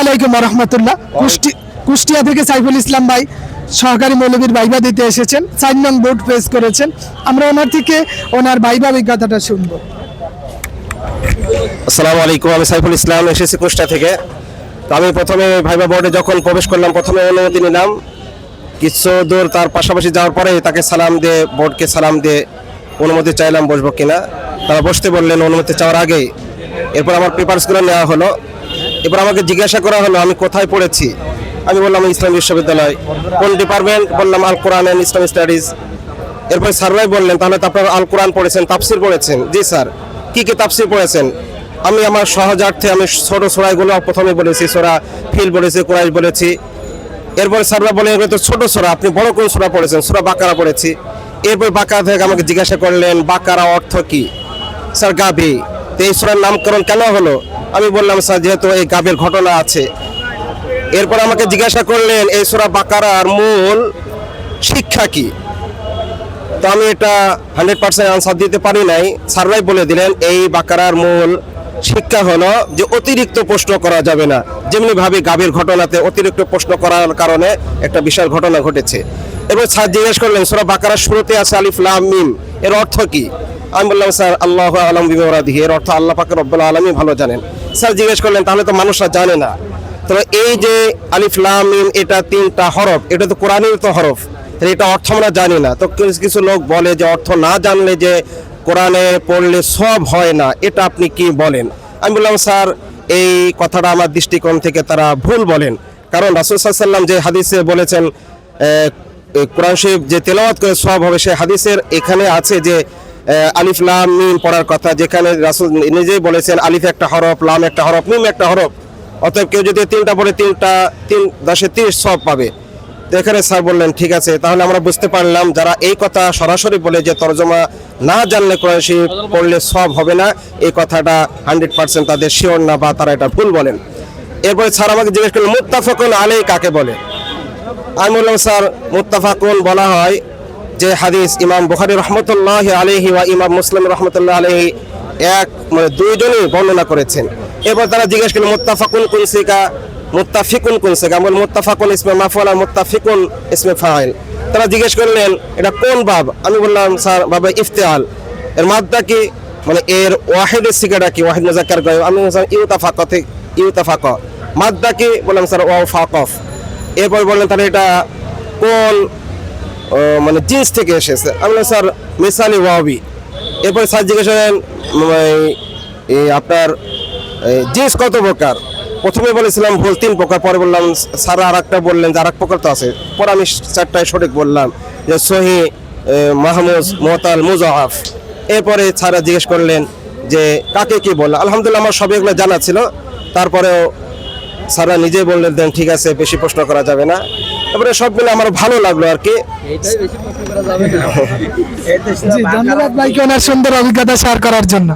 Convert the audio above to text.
আলাইকুম রহমতুল্লাহ কুষ্টি কুষ্টিয়া থেকে সাইফুল ইসলাম ভাই সহকারী মৌলবীর ভাইবা দিতে এসেছেন। চার নং বোর্ড পেশ করেছেন। আমরা ওনার থেকে ওনার ভাইবা অভিজ্ঞতাটা শুনব। আসসালামু আলাইকুম আমি সাইফুল ইসলাম এসেছি কুষ্টা থেকে। তো আমি প্রথমে ভাইবা বোর্ডে যখন প্রবেশ করলাম প্রথমে অনুমতি নিলাম। কিছু দূর তার পাশাপাশি যাওয়ার পরে তাকে সালাম দিয়ে বোর্ডকে সালাম দিয়ে অনুমতি চাইলাম বসবো কিনা। তারা বসতে বললেন অনুমতি চাওয়ার আগেই। এরপর আমার পেপারসগুলো নেওয়া হলো। এরপর আমাকে জিজ্ঞাসা করা হলো, আমি কোথায় পড়েছি? আমি বললাম ইসলাম বিশ্ববিদ্যালয়। কোন ডিপার্টমেন্ট বললাম আল কোরআন অ্যান্ড ইসলাম স্টাডিজ এরপরে স্যাররাই বললেন, তাহলে তো আপনারা আল কোরআন পড়েছেন, তাফসির পড়েছেন। জি স্যার, কি কি তাফসির পড়েছেন? আমি আমার সহজার্থে আমি ছোট সোরাইগুলো প্রথমে বলেছি, সোরা ফিল বলেছি কোরআশ বলেছি। এরপরে স্যাররা বলে এগুলো তো ছোট সোরা, আপনি বড় কোন সোরা পড়েছেন? সোরা বাকারা পড়েছি। এরপর বাকারা থেকে আমাকে জিজ্ঞাসা করলেন, বাকারা অর্থ কি? স্যার, গাভি। তো এই সোরার নামকরণ কেন হলো? আমি বললাম, স্যার, যেহেতু এই গাভীর ঘটনা আছে, এরপর আমাকে জিজ্ঞাসা করলেন, এই সোরা বাকারার মূল শিক্ষা কি? তো আমি এটা হান্ড্রেড পার্সেন্ট আনসার দিতে পারি নাই। স্যাররাই বলে দিলেন, এই বাকারার মূল শিক্ষা হলো যে অতিরিক্ত প্রশ্ন করা যাবে না। যেমনি ভাবে গাভীর ঘটনাতে অতিরিক্ত প্রশ্ন করার কারণে একটা বিশাল ঘটনা ঘটেছে। এবার স্যার জিজ্ঞেস করলেন, সোরা বাকারার শুরুতে আছে আলিফ মিম, এর অর্থ কি? আমি বললাম, স্যার, আল্লাহ আলম বিমরাদিহি, এর অর্থ আল্লাহ পাকের রব্বুল আলমী ভালো জানেন। স্যার জিজ্ঞেস করলেন, তাহলে তো মানুষরা জানে না। তো এই যে আলিফ, লাম, মিম, এটা তিনটা হরফ, এটা তো কোরআনের তো হরফ এটা অর্থ আমরা জানি না। তো কিছু লোক বলে যে অর্থ না জানলে যে কোরআনে পড়লে সব হয় না, এটা আপনি কি বলেন? আমি বললাম, স্যার, এই কথাটা আমার দৃষ্টিকোণ থেকে তারা ভুল বলেন। কারণ রাসুল সাল্লাম যে হাদিসে বলেছেন কোরআন শরীফ যে তেলাওয়াত করে সব হবে, সে হাদিসের এখানে আছে যে আলিফ, লাম, মিম পড়ার কথা, যেখানে রাসুল নিজেই বলেছেন, আলিফ একটা হরফ, লাম একটা হরফ, মিম একটা হরফ। অতএব কেউ যদি তিনটা পড়ে, তিনটা, তিন দশে তিরিশ সব পাবে। তো এখানে স্যার বললেন, ঠিক আছে, তাহলে আমরা বুঝতে পারলাম, যারা এই কথা সরাসরি বলে যে তর্জমা না জানলে কোরআন পড়লে সব হবে না, এই কথাটা হান্ড্রেড পার্সেন্ট তাদের শিওর না বা তারা এটা ভুল বলেন। এরপরে স্যার আমাকে জিজ্ঞেস করলেন, মুত্তাফাকুন আলাই কাকে বলে? আমি বললাম, স্যার, মুত্তাফাকুন বলা হয় যে হাদিস ইমাম বুখারী রহমতুল্লাহ আলহি ওয়া ইমাম মুসলিম রহমতুল্লাহ আলহি এক মানে দুইজনই বর্ণনা করেছেন। এরপর তারা জিজ্ঞেস করলেন, মুত্তাফাকুন কোন সিকা? মুত্তাফিকুন কোন সিকা? আমি বললাম মুত্তাফাকুন ইসমে মাফুল আর মুত্তাফিকুন ইসমে ফাইল। তারা জিজ্ঞেস করলেন, এটা কোন বাব? আমি বললাম, স্যার, বাবা ইফতেহাল এর মাদ্দা কি? মানে এর ওয়াহিদের সিকাটা কি? ওয়াহিদ মুজাক্কার গায়ব আমি বললাম ইউতাফাক থেকে ইউতাফাক। মাদ্দা কি? বললাম, স্যার ওয়াও ফাকফ এরপর বললেন, তাহলে এটা কোন মানে জিন্স থেকে এসেছে। আমি স্যার মিসালি ওয়াবি এরপরে স্যার জিজ্ঞেস করেন এই আপনার জিন্স কত প্রকার? প্রথমে বলেছিলাম, ভুল, তিন প্রকার। পরে বললাম, স্যার আর একটা বললেন যে আর এক প্রকার তো আছে। পরে আমি চারটায় সঠিক বললাম যে, সহি মাহমুজ মোহতাল মুজাহাফ। এরপরে স্যারা জিজ্ঞেস করলেন যে, কাকে কি বললেন আলহামদুলিল্লাহ, আমার সবই এগুলো জানা ছিল। তারপরেও স্যাররা নিজেই বললেন, দেন ঠিক আছে, বেশি প্রশ্ন করা যাবে না। তারপরে সব মিলে আমার ভালো লাগল আর কি। ধন্যবাদ ভাইকে ওনার সুন্দর অভিজ্ঞতা শেয়ার করার জন্য।